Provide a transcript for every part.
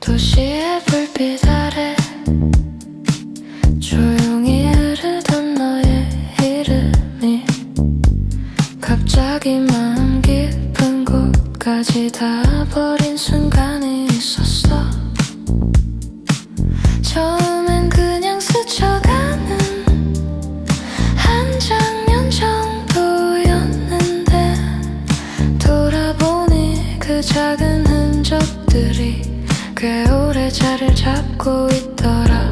도시의 불빛 곳까지 닿아버린 순간이 있었어. 처음엔 그냥 스쳐가는 한 장면 정도였는데 돌아보니 그 작은 흔적들이 꽤 오래 자리를 잡고 있더라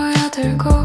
들고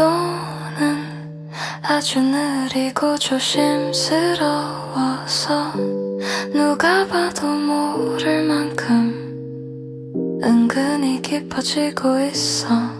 속도는 아주 느리고 조심스러워서 누가 봐도 모를 만큼 은근히 깊어지고 있어